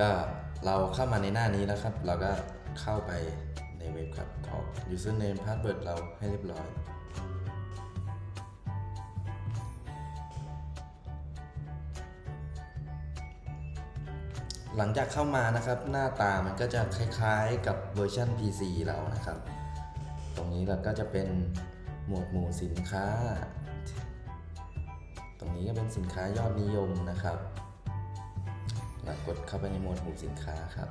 ก็เราเข้ามาในหน้านี้แล้วครับ เราก็เข้าไปในเว็บครับกรอก username password เราให้เรียบร้อย หลังจากเข้ามานะครับ หน้าตามันก็จะคล้ายๆกับเวอร์ชัน PC เรานะครับ ตรงนี้เราก็จะเป็นหมวดหมู่สินค้า ตรงนี้ก็เป็นสินค้ายอดนิยมนะครับ เรากดเข้าไปในหมวดหมู่สินค้าครับ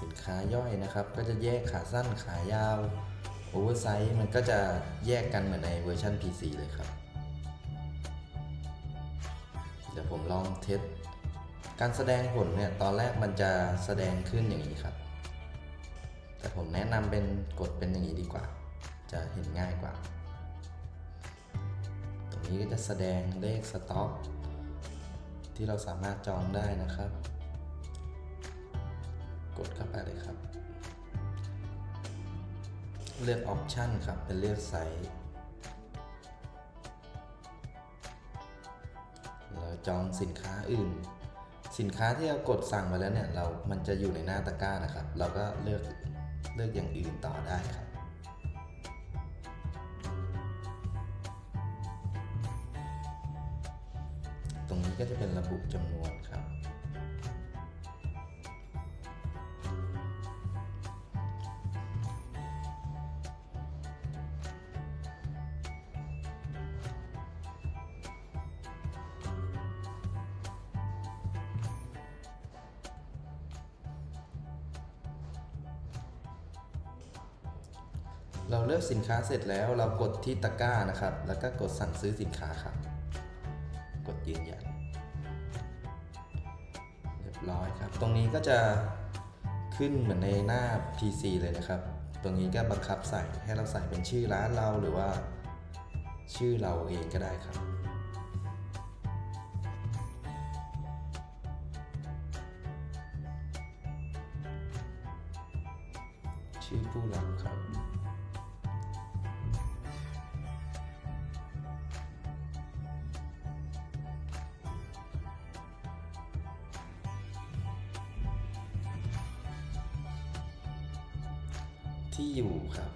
สินค้าย่อยนะครับ ก็จะแยกขาสั้นขายาวโอเวอร์ไซส์มันก็จะแยกกันเหมือนในเวอร์ชัน PC เลยครับ เดี๋ยวผมลองเทสการแสดงผลเนี่ยตอนแรกมันจะแสดงขึ้นอย่างนี้ครับ แต่ผมแนะนำเป็นกดเป็นอย่างนี้ดีกว่า จะเห็นง่ายกว่า ตรงนี้ก็จะแสดงเลขสต็อก ที่เราสามารถจองได้นะครับ กดเข้าไปเลยครับ เลือกออปชันครับ เป็นเลือกไซส์เราจองสินค้าอื่น สินค้าที่เรากดสั่งไปแล้วเนี่ย เรา มันจะอยู่ในหน้าตะกร้านะครับ เราก็เลือกเลือกอย่างอื่นต่อได้ครับ ตรงนี้ก็จะเป็นระบุจำนวนครับ เราเลือกสินค้าเสร็จแล้วเรากดที่ตะกร้านะครับ แล้วก็กดสั่งซื้อสินค้าครับ กดยืนยันเรียบร้อยครับ ตรงนี้ก็จะขึ้นเหมือนในหน้า PC เลยนะครับ ตรงนี้ก็บังคับใส่ให้เราใส่เป็นชื่อร้านเราหรือว่า ชื่อเราเองก็ได้ครับชื่อผู้รับครับ ที่อยู่ครับ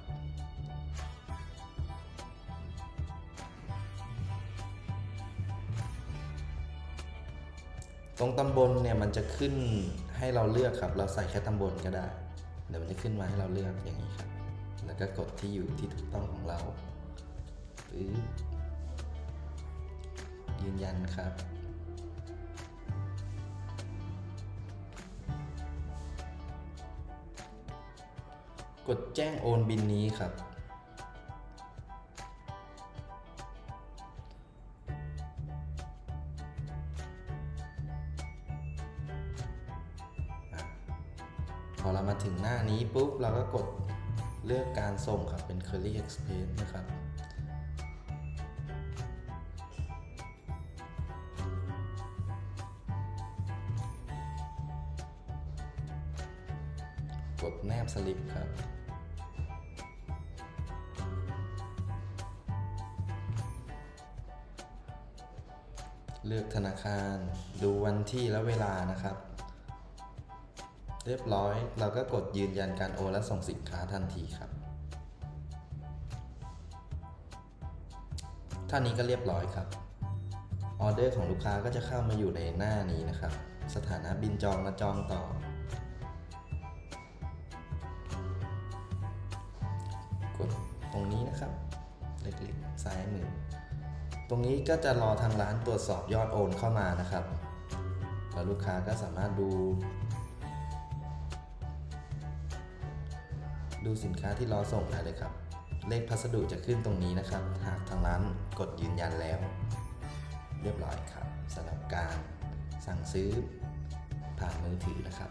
ตรงตำบลเนี่ยมันจะขึ้นให้เราเลือกครับ เราใส่แค่ตำบลก็ได้ เดี๋ยวมันจะขึ้นมาให้เราเลือกอย่างนี้ครับ แล้วก็กดที่อยู่ที่ถูกต้องของเรายืนยันครับ กดแจ้งโอนบินนี้ครับ พอเรามาถึงหน้านี้ปุ๊บ เราก็กดเลือกการส่งครับเป็น Curly Express นะครับ กดแนบสลิปครับ เลือกธนาคารดูวันที่และเวลานะครับ เรียบร้อยเราก็กดยืนยันการโอนและส่งสินค้าทันทีครับท่านี้ก็เรียบร้อยครับออเดอร์ของลูกค้าก็จะเข้ามาอยู่ในหน้านี้นะครับ สถานะบินจองและจองต่อ นะครับ เล็กๆซ้ายมือ ตรงนี้ก็จะรอทางร้านตรวจสอบยอดโอนเข้ามานะครับแล้วลูกค้าก็สามารถดู ดูสินค้าที่รอส่งได้เลยครับ เลขพัสดุจะขึ้นตรงนี้นะครับ หากทางร้านกดยืนยันแล้ว เรียบร้อยครับสำหรับการสั่งซื้อผ่านมือถือนะครับ